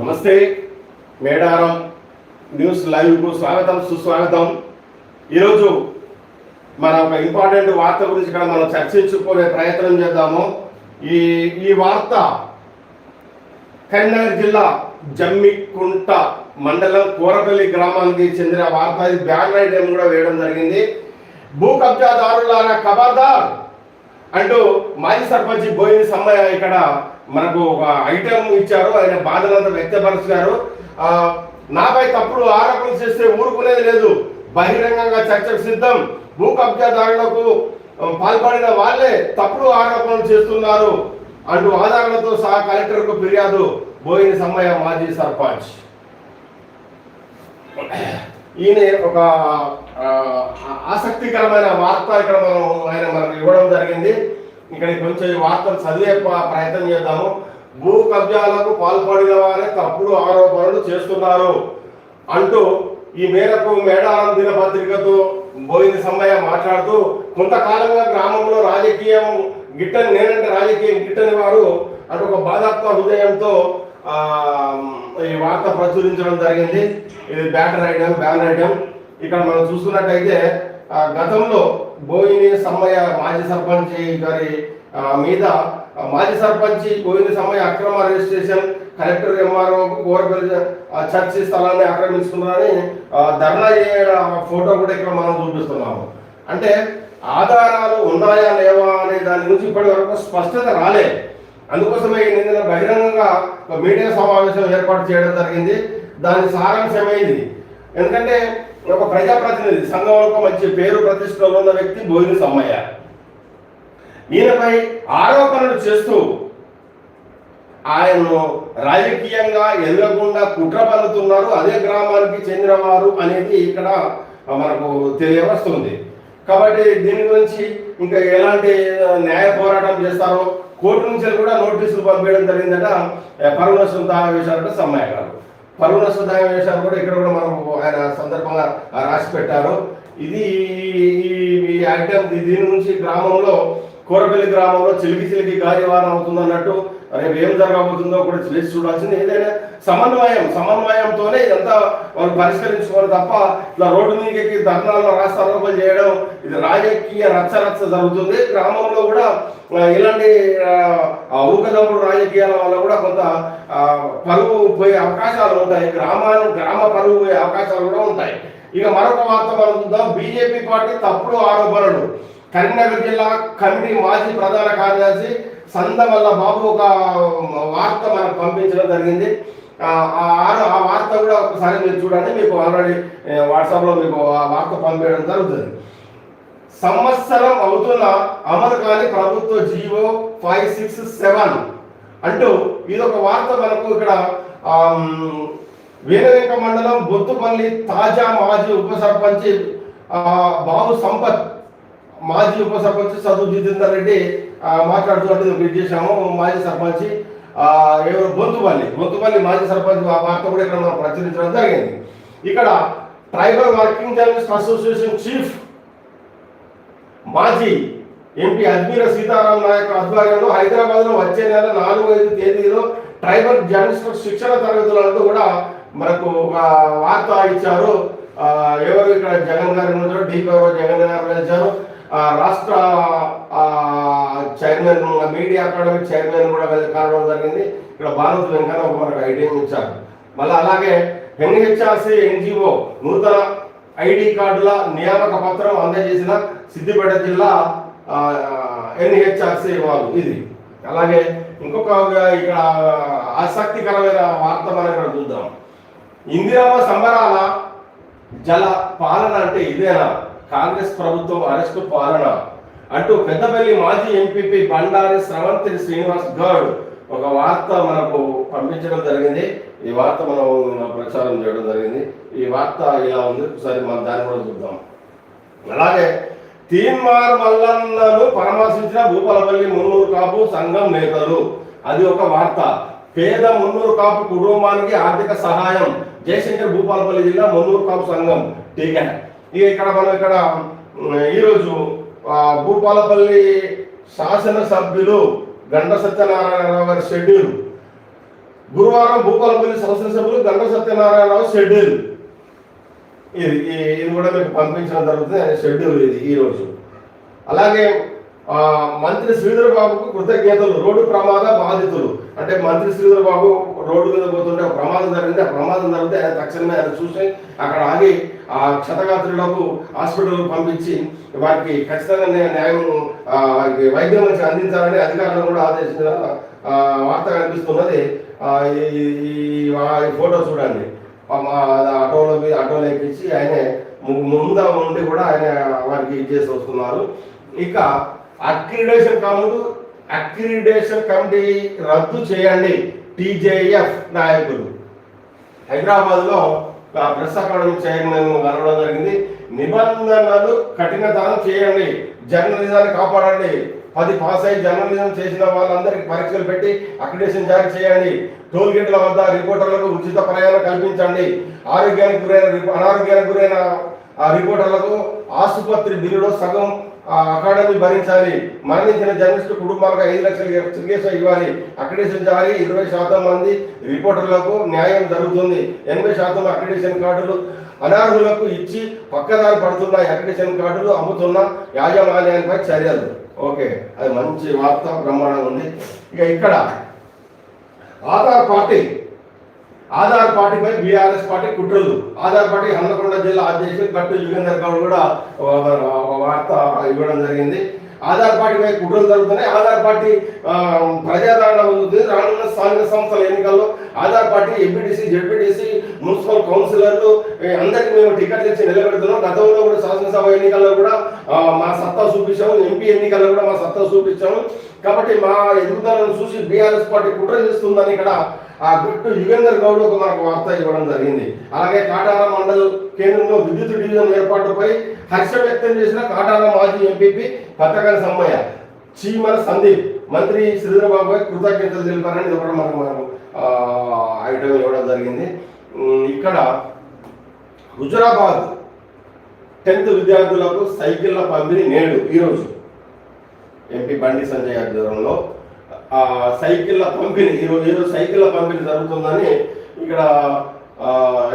నమస్తే మేడారం న్యూస్ లైవ్కు స్వాగతం సుస్వాగతం. ఈరోజు మన ఒక ఇంపార్టెంట్ వార్త గురించి ఇక్కడ మనం చర్చించుకునే ప్రయత్నం చేద్దాము. ఈ ఈ వార్త కరీంనగర్ జిల్లా జమ్మికుంట మండలం కూరపల్లి గ్రామానికి చెందిన వార్త. ఇది బ్యాక్ ఐటమ్ కూడా వేయడం జరిగింది. భూ కబ్జాదారులారా కబార్దార్ అంటూ మాజీ సర్పంచ్ బోయిన సమ్మయ్య ఇక్కడ మనకు ఒక ఐటెం ఇచ్చారు ఆయన బాధనంతా వ్యక్తపరుచున్నారు నాపై తప్పుడు ఆరోపణలు చేస్తే ఊరుకునేది లేదు. బహిరంగంగా చర్చకు సిద్ధం. భూ కబ్జాదారులకు పాల్పడిన వాళ్ళే తప్పుడు ఆరోపణలు చేస్తున్నారు అంటూ ఆధారాలతో సహా కలెక్టర్కు ఫిర్యాదు. బోయిన సమ్మయ్య మాజీ సర్పంచ్. ఈయన ఒక ఆసక్తికరమైన వార్త ఇక్కడ మనం ఆయన మనకు ఇవ్వడం జరిగింది. ఇక్కడ కొంచెం ఈ చదివే ప్రయత్నం చేద్దాము. భూ కబ్జాలకు పాల్పడిన వారే తప్పుడు ఆరోపణలు చేస్తున్నారు అంటూ ఈ మేరకు మేడారం దినపత్రికతో బోయిన సమ్మయ్య మాట్లాడుతూ కొంతకాలంగా గ్రామంలో రాజకీయం గిట్టని నేనంటే రాజకీయం గిట్టని వారు అటు ఒక బాధాత్మ హృదయంతో ఈ వార్త ప్రచురించడం జరిగింది. ఇది బ్యాటర్ ఐటమ్ బ్యాన్ ఐటమ్. ఇక్కడ మనం చూసుకున్నట్టయితే గతంలో బోయిని సమ్మయ్య మాజీ సర్పంచ్ గారి మీద మాజీ సర్పంచ్ బోయిని సమ్మయ్య అక్రమ registration collector MRO Korapalli church స్థలాన్ని ఆక్రమించుకున్నారని ధర్నా చేయడం ఫోటో కూడా ఇక్కడ మనం చూపిస్తున్నాము. అంటే ఆధారాలు ఉన్నాయా లేవా అనే దాని గురించి ఇప్పటి వరకు స్పష్టత రాలే అందుకోసమే ఈ నిన్న బహిరంగంగా ఒక మీడియా సమావేశం ఏర్పాటు చేయడం జరిగింది. దాని సారాంశమైంది ఎందుకంటే ఒక ప్రజాప్రతినిధి సంఘంలో మంచి పేరు ప్రతిష్టలో ఉన్న వ్యక్తి బోయిన సమ్మయ్య. ఈయనపై ఆరోపణలు చేస్తూ ఆయన్ను రాజకీయంగా ఎదగకుండా కుట్ర పలుతున్నారు అదే గ్రామానికి చెందినవారు అనేది ఇక్కడ మనకు తెలియవస్తుంది. కాబట్టి దీని గురించి ఇంకా ఎలాంటి న్యాయ పోరాటం చేస్తారో కోర్టు నుంచి కూడా నోటీసులు పంపించడం జరిగిందట పరువు నష్టం సమ్మయ్య గారు. పరువుల నష్టం వేషాలు కూడా ఇక్కడ కూడా మనం ఆయన సందర్భంగా రాసి పెట్టారు ఇది ఈ- ఈ ఐటమ్ దీని నుంచి గ్రామంలో కూరపల్లి గ్రామంలో చిలికి చిలికి గాలివారం అవుతుంది అన్నట్టు రేపు ఏం జరగబోతుందో కూడా చేసి చూడాల్సింది. ఏదైనా సమన్వయం సమన్వయంతోనే ఇదంతా వాళ్ళు పరిష్కరించుకోవాలి తప్ప ఇట్లా రోడ్డు మీదకి ధర్నాల్లో రాస్తారోపణ చేయడం ఇది రాజకీయ రచ్చరచ్చ జరుగుతుంది. గ్రామంలో కూడా ఇలాంటి ఊకదమ్ముడు రాజకీయాల వల్ల కూడా కొంత పరువు పోయే అవకాశాలు ఉంటాయి. గ్రామాలు గ్రామ పరువు పోయే అవకాశాలు కూడా ఉంటాయి. ఇక మరొక వార్త మనం చూద్దాం. బీజేపీ పార్టీ తప్పుడు ఆరోపణలు. కరీంనగర్ జిల్లా కమిటీ మాజీ ప్రధాన కార్యదర్శి సందమల్ల బాబు ఒక వార్త మనం పంపించడం జరిగింది. ఆ ఆరు- ఆ వార్త కూడా ఒకసారి మీరు చూడండి మీకు ఆల్రెడీ వాట్సాప్లో మీకు ఆ వార్త పంపించడం జరుగుతుంది. సంవత్సరం అవుతున్న అమలు కాని ప్రభుత్వ జీవో ఫైవ్ సిక్స్ సెవెన్ అంటూ ఇది ఒక వార్త మనకు ఇక్కడ ఆమ్, మండలం బొత్తుపల్లి తాజా మాజీ ఉప సర్పంచ్ బాబు సంపత్ మాజీ ఉప సర్పంచ్ చదువు జితేందర్ రెడ్డి మాట్లాడుతున్నట్టు ట్వీట్ చేశాము. మాజీ సర్పంచ్ ఎవరు? బొంతుపల్లి. బొంతుపల్లి మాజీ సర్పంచ్ ఆ వార్త కూడా ఇక్కడ మనం ప్రచురించడం జరిగింది. ఇక్కడ tribal working journalist association chief మాజీ ఎంపీ అజ్మీర సీతారాం నాయక్ ఆధ్వర్యంలో హైదరాబాద్లో వచ్చే నెల నాలుగు ఐదు తేదీలో ట్రైబల్ జర్నలిస్ట్ శిక్షణ తరగతులంటూ కూడా మనకు ఒక వార్త ఇచ్చారు. ఎవరు ఇక్కడ? జగన్ గారు ఉన్నారు. డీపీఓ జగన్ గారు వెళ్చారు రాష్ట్ర చైర్మన్ మీడియా అకాడమీ చైర్మన్ కూడా వెళ్ళి కావడం జరిగింది. ఇక్కడ భారత్ వెంకన్న ఒక మనకు ఐడియా ఇచ్చారు. మళ్ళీ అలాగే ఎన్హెచ్ఆర్సీ ఎన్జిఓ నూతన ఐడి కార్డుల నియామక పత్రం అందజేసిన సిద్దిపేట జిల్లా ఎన్హెచ్ఆర్సీ వాళ్ళు ఇది. అలాగే ఇంకొక ఇక్కడ ఆసక్తికరమైన వార్త మనం ఇక్కడ చూద్దాం. ఇందిరామ సంబరాల జల పాలన అంటే ఇదేనా? కాంగ్రెస్ ప్రభుత్వం అరెస్టు పాలన అంటూ పెద్దపల్లి మాజీ ఎంపీపీ బండారి స్రవంతి శ్రీనివాస్ గౌడ్ ఒక వార్త మనకు పంపించడం జరిగింది. ఈ వార్త మనం ప్రచారం చేయడం జరిగింది. ఈ వార్త ఇలా ఉంది. ఒకసారి మనం దాన్ని కూడా చూద్దాం. అలాగే తీన్మార్ మల్లన్నను పరామర్శించిన భూపాలపల్లి మున్నూరు కాపు సంఘం నేతలు. అది ఒక వార్త. పేద మున్నూరు కాపు కుటుంబానికి ఆర్థిక సహాయం. జయశంకర్ భూపాలపల్లి జిల్లా మున్నూరు కాపు సంఘం. టీకా. ఇక ఇక్కడ మనం ఇక్కడ ఈరోజు భూపాలపల్లి శాసనసభ్యులు గండ సత్యనారాయణ గారి షెడ్యూల్. గురువారం భూపాలపల్లి శాసనసభ్యులు గండ సత్యనారాయణరావు షెడ్యూల్. ఇది ఇది కూడా మీకు పంపించడం జరుగుతుంది షెడ్యూల్ ఇది ఈరోజు అలాగే మంత్రి శ్రీధర్ బాబుకు కృతజ్ఞతలు రోడ్డు ప్రమాద బాధితులు. అంటే మంత్రి శ్రీధర్ బాబు రోడ్డు మీద పోతుంటే ఒక ప్రమాదం జరిగింది. ఆ ప్రమాదం జరిగితే ఆయన తక్షణమే ఆయన చూసి అక్కడ ఆగి ఆ క్షతగాత్రులకు హాస్పిటల్ పంపించి వారికి ఖచ్చితంగా న్యాయం వారికి వైద్యం మంచి అందించాలని అధికారులు కూడా ఆదేశించిన వార్త కనిపిస్తున్నది. ఈ- ఫోటో చూడండి. ఆటోలో మీద ఆటోలో ఎక్కించి ఆయన ముందు ఉండి కూడా ఆయన వారికి చేసి వస్తున్నారు. ఇక అక్రిడేషన్ కమిటీ అక్రిడేషన్ కమిటీ రద్దు చేయండి. టీజేఎఫ్ నాయకులు. హైదరాబాద్లో ప్రెస్ అకాడమీ చైర్మన్ కలవడం జరిగింది. నిబంధనలు కఠినతరం చేయండి. జర్నలిజాన్ని కాపాడండి. పది పాస్ అయి జర్నలిజం చేసిన వాళ్ళందరికీ పరీక్షలు పెట్టి అక్రిడేషన్ జారీ చేయండి. టోల్ గేట్ల వద్ద రిపోర్టర్లకు ఉచిత ప్రయాణం కల్పించండి. ఆరోగ్యానికి గురైన అనారోగ్యానికి గురైన రిపోర్టర్లకు ఆసుపత్రి బిల్లులో సగం ఆ అకాడమీ భరించాలి. మరణించిన జర్నలిస్టు కుటుంబాలకు ఐదు లక్షల ఎక్స్గ్రేషన్ ఇవ్వాలి. అక్రిడేషన్ జారీ ఇరవై శాతం మంది రిపోర్టర్లకు న్యాయం జరుగుతుంది. ఎనభై శాతం అక్రిడేషన్ కార్డులు అనర్హులకు ఇచ్చి పక్కదారి పడుతున్నాయి. అక్రిడేషన్ కార్డులు అమ్ముతున్న యాజమాన్యానికి చర్యలు. ఓకే అది మంచి వార్త బ్రహ్మాండంగా ఉంది. ఇక ఇక్కడ ఆధార్ పార్టీ ఆధార్ పార్టీపై బీఆర్ఎస్ పార్టీ కుట్రలు. ఆధార్ పార్టీ హన్మకొండ జిల్లా అధ్యక్షులు గట్టు యుగేందర్ గౌడ్ కూడా వార్త ఇవ్వడం జరిగింది. ఆధార్ పార్టీపై కుట్రలు జరుగుతున్నాయి. ఆధార్ పార్టీ ప్రజాదరణ పొందుతుంది. రానున్న స్థానిక సంస్థల ఎన్నికల్లో ఆధార్ పార్టీ ఎంపీటీసీ జెడ్పీటీసీ మున్సిపల్ కౌన్సిలర్లు అందరికీ మేము టికెట్ తెచ్చి నిలబెడుతున్నాం. గతంలో కూడా శాసనసభ ఎన్నికల్లో కూడా మా సత్తా చూపించాము. ఎంపీ ఎన్నికల్లో కూడా మా సత్తా చూపించాము. కాబట్టి మా ఎదుగుదలను చూసి బీఆర్ఎస్ పార్టీ కుట్ర చేస్తుందని ఇక్కడ ఆ గుట్టు యుగేందర్ గౌడ్ ఒక మనకు వార్త ఇవ్వడం జరిగింది. అలాగే కాటాల మండల కేంద్రంలో విద్యుత్ డివిజన్ ఏర్పాటుపై హర్ష వ్యక్తం చేసిన కాటాల మాజీ ఎంపీపీ పథకాల సమ్మయ్య చీమల సందీప్ మంత్రి శ్రీధరబాబు కృతజ్ఞతలు తెలిపారని ఇది మనకు మనకు ఐటమ్ ఇవ్వడం జరిగింది. ఇక్కడ హుజరాబాద్ టెన్త్ విద్యార్థులకు సైకిళ్ళ పంపిణీ నేడు ఈరోజు. ఎంపీ బండి సంజయ్ ఆధ్వర్యంలో ఆ సైకిళ్ళ పంపిణీ ఈరోజు ఈరోజు సైకిళ్ళ పంపిణీ జరుగుతుందని ఇక్కడ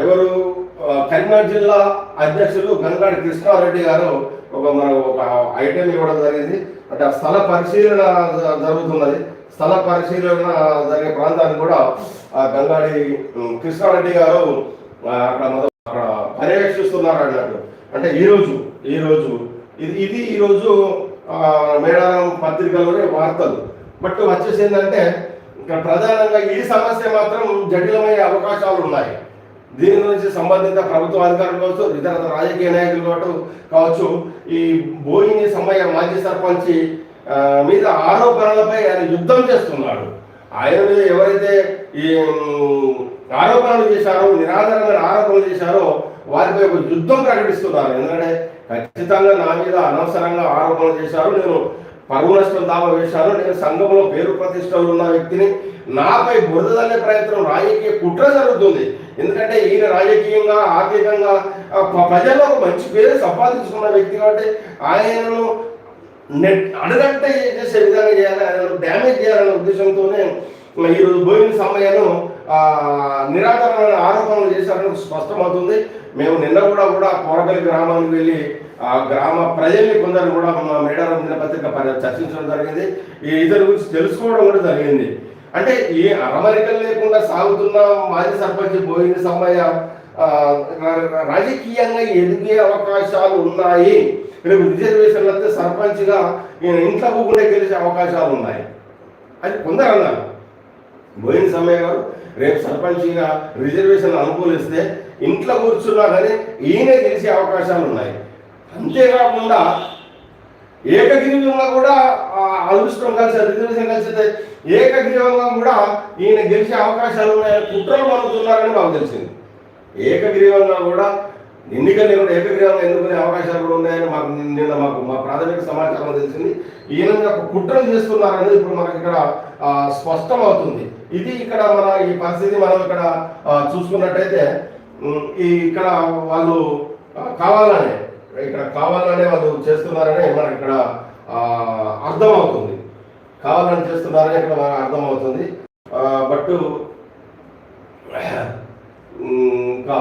ఎవరు కరీంనగర్ జిల్లా అధ్యక్షులు గంగాడి కృష్ణారెడ్డి గారు ఒక మన ఒక ఐటెం ఇవ్వడం జరిగింది. అంటే ఆ స్థల పరిశీలన జరుగుతున్నది. స్థల పరిశీలన జరిగే ప్రాంతాన్ని కూడా ఆ గంగాడి కృష్ణారెడ్డి గారు అక్కడ అక్కడ పర్యవేక్షిస్తున్నారు అన్నట్టు అంటే ఈరోజు ఈరోజు ఇది ఇది ఈరోజు మేడారం పత్రికలోని వార్తలు. బట్ వచ్చేసి ఏంటంటే ఇక్కడ ప్రధానంగా ఈ సమస్య మాత్రం జటిలమయ్యే అవకాశాలు ఉన్నాయి. దీని గురించి సంబంధిత ప్రభుత్వ అధికారులు కావచ్చు ఇతర రాజకీయ నాయకులు కావచ్చు కావచ్చు ఈ బోయిని సమయ మాజీ సర్పంచ్ మీద ఆరోపణలపై ఆయన యుద్ధం చేస్తున్నాడు. ఆయన మీద ఎవరైతే ఈ ఆరోపణలు చేశారో నిరాధారమైన ఆరోపణలు చేశారో వారిపై ఒక యుద్ధం ప్రకటిస్తున్నారు. ఎందుకంటే ఖచ్చితంగా నా మీద అనవసరంగా ఆరోపణలు చేశారు. నేను పరువు నష్టం దావా వేశాను నేను సంఘంలో పేరు ప్రతిష్టలు ఉన్న వ్యక్తిని నాపై బురదల్లే ప్రయత్నం రాజకీయ కుట్ర జరుగుతుంది. ఎందుకంటే ఈయన రాజకీయంగా ఆర్థికంగా ప్రజల్లో ఒక మంచి పేరు సంపాదించుకున్న వ్యక్తి కాబట్టి ఆయనను నెట్ అడగంటే చేసే విధంగా చేయాలి ఆయనను డ్యామేజ్ చేయాలనే ఉద్దేశంతోనే ఈరోజు బోయిన సమయను ఆ, నిరాకరణ ఆరోపణలు చేశారని స్పష్టమవుతుంది. మేము నిన్న కూడా కూడా కోరగలి గ్రామానికి వెళ్ళి ఆ గ్రామ ప్రజల్ని కొందరు కూడా మా మేడారం దినపత్రిక చర్చించడం జరిగింది. ఈ ఇతని గురించి తెలుసుకోవడం కూడా జరిగింది. అంటే ఈ అరమరికలు లేకుండా సాగుతున్న మాజీ సర్పంచ్ బోయిన సమయ రాజకీయంగా ఎదిగే అవకాశాలు ఉన్నాయి. రేపు రిజర్వేషన్లు అయితే సర్పంచ్గా నేను ఇంట్లో కూడా గెలిచే అవకాశాలు ఉన్నాయి. అది కొందరు అన్నారు. పోయిన సమయంలో రేపు సర్పంచిగా రిజర్వేషన్ అనుకూలిస్తే ఇంట్లో కూర్చున్నా కానీ ఈయనే గెలిచే అవకాశాలు ఉన్నాయి. అంతేకాకుండా ఏకగ్రీవంగా కూడా అదృష్టం కలిసి రిజర్వేషన్ కలిసి ఏకగ్రీవంగా కూడా ఈయన గెలిచే అవకాశాలు ఉన్నాయని కుట్రలు పలుకుతున్నారని మాకు తెలిసింది. ఏకగ్రీవంగా కూడా ఎన్నికలు కూడా ఏకగ్రీవంగా ఎన్నుకునే అవకాశాలు కూడా ఉన్నాయని మాకు నిన్న మాకు మా ప్రాథమిక సమాచారం తెలిసింది. ఈయన మీద కుట్రలు చేస్తున్నారనేది ఇప్పుడు మనకి ఇక్కడ స్పష్టం అవుతుంది ఇది ఇక్కడ మన ఈ పరిస్థితి మనం ఇక్కడ చూసుకున్నట్టయితే ఈ ఇక్కడ వాళ్ళు కావాలనే ఇక్కడ కావాలనే వాళ్ళు చేస్తున్నారని మనకి ఇక్కడ అర్థమవుతుంది. కావాలని చేస్తున్నారని ఇక్కడ మనకు అర్థమవుతుంది. బట్ ఇంకా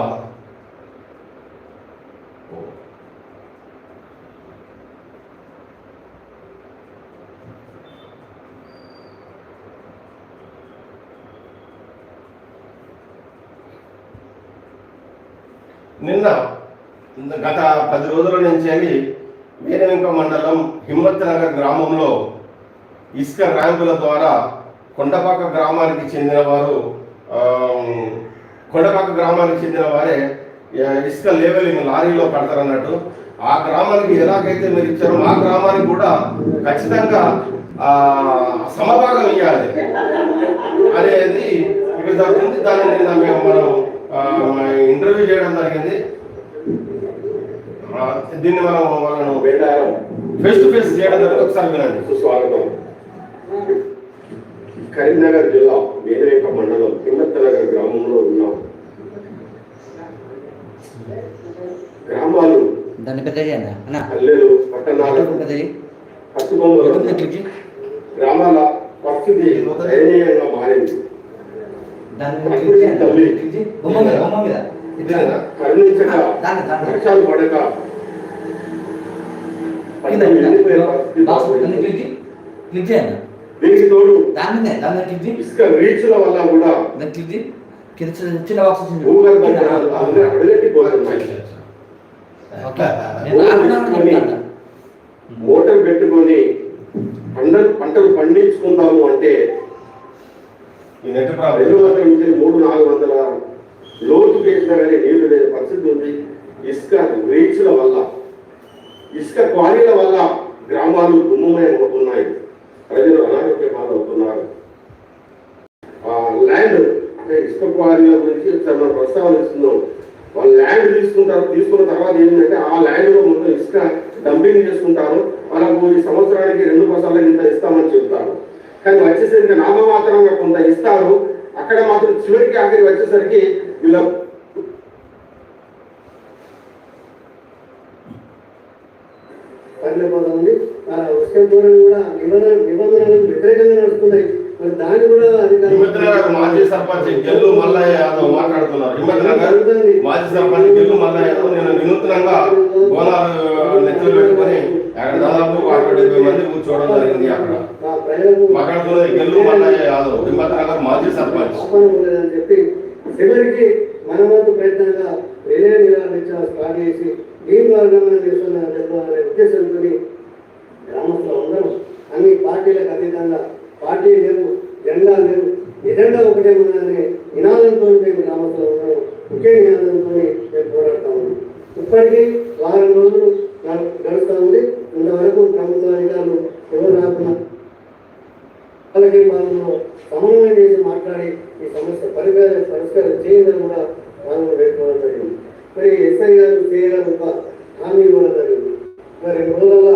నిన్న గత పది రోజుల నుంచి అని మండలం హిమ్మత్ నగర్ గ్రామంలో ఇసుక ర్యాంకుల ద్వారా కొండపాక గ్రామానికి చెందిన వారు కొండపాక గ్రామానికి చెందిన వారే ఇసుక లేవలింగ్ లారీలో పడతారన్నట్టు. ఆ గ్రామానికి ఎలాగైతే మీరు ఇచ్చారో ఆ గ్రామానికి కూడా ఖచ్చితంగా సమభాగం ఇవ్వాలి అనేది ఇక్కడ జరుగుతుంది దాన్ని నిన్న మేము మనం ఇంటర్వ్యూ చేయడం జరిగింది. దీన్ని మనం వాళ్ళను ఫేస్ టు ఫేస్ చేయడం జరిగింది. ఒకసారి వినండి. సుస్వాగతం. కరీంనగర్ జిల్లా వేదరేక మండలం హిమ్మత్తనగర్ గ్రామంలో ఉన్నాం గ్రామాలు పల్లెలు పట్టణాలు పట్టుబొమ్మలు గ్రామాల పరిస్థితి దయనీయంగా మారింది. కరుణించక వర్షాలు పడక. దీనికి తోడు. ఇసుక రీచ్ల వల్ల కూడా చిన్న బాక్స్ భూగర్భ జలాలు అడగెట్టిపోతున్నాయి. మోటార్ పెట్టుకొని పంటలు పంటలు పండించుకుందాము అంటే ఈ నెట్ రెండు వందల నుంచి మూడు నాలుగు వందల లోతు వేసినా కానీ నీళ్ళు లేని పరిస్థితి ఉంది. ఇసుక రీచ్ల వల్ల ఇసుక క్వారీల వల్ల గ్రామాలు దుమ్ముమయం అవుతున్నాయి ప్రజలు అనారోగ్య పాలవుతున్నారు. ఆ ల్యాండ్ అంటే ఇసుక క్వారీల గురించి మనం మనం ప్రస్తావనిస్తున్నాం వాళ్ళు ల్యాండ్ తీసుకుంటారు తీసుకున్న తర్వాత ఏంటంటే ఆ ల్యాండ్లో మొత్తం ఇసుక డంపింగ్ చేసుకుంటారు వాళ్ళకు ఈ సంవత్సరానికి రెండు బస్సాల ఇంత ఇస్తామని చెప్తారు. కానీ వచ్చేసరికి నామమాత్రంగా కొంత ఇస్తారు. అక్కడ మాత్రం చివరికి ఆఖరికి వచ్చేసరికి వీళ్ళ కూడా నిబంధన నిబంధనలకు వ్యతిరేకంగా నడుస్తున్నాయి. మరి దాన్ని కూడా మాజీ సర్పంచ్ గెల్లు మల్లయ్య యాదవ్ మాట్లాడుతున్నారు. మాజీ సర్పంచ్ గెల్లు మల్లయ్య యాదవ్ నేను వినూత్నంగా నెత్తులు పెట్టుకొని అక్కడ దాదాపు అరవై డెబ్బై మంది కూర్చోవడం జరిగింది అక్కడ. మాట్లాడుతున్నది గెల్లు మల్లయ్య యాదవ్ హిమ్మత్ నగర్ మాజీ సర్పంచ్. చెప్పి చివరికి ప్రయత్నంగా రిలే నిరాకరించిన స్టార్ట్ చేసి దీని వర్గంలో చేస్తున్న ఉద్దేశంతో గ్రామంలో అందరూ అన్ని పార్టీలకు అతీతంగా పార్టీ లేవు జెండా లేవు ఎజెండా ఒకటే ఉన్నదనే నినాదంతో మేము గ్రామంలో ఉన్నాము ఒకే నినాదంతో మేము పోరాడుతా ఉన్నాం. ఇప్పటికీ వారం రోజులు గడుస్తూ ఉంది. ఇంతవరకు ప్రభుత్వ అధికారులు ఎవరు రాకుండా అలాగే మనము సమన్వయం చేసి మాట్లాడి ఈ సమస్య పరిహారం పరిష్కారం చేయాలని కూడా మనం వేడుకోవడం జరిగింది. మరి ఎస్ఐ గారు సిఐ హామీ ఇవ్వడం జరిగింది. మరి రెండు రోజుల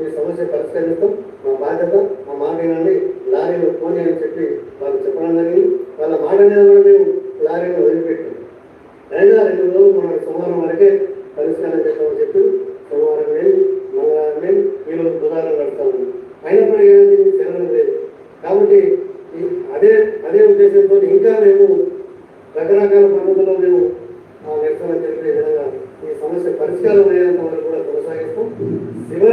ఈ సమస్య పరిష్కరిస్తాం. మా బాధ్యత మా మాట లారీలో ఫోన్ అని చెప్పి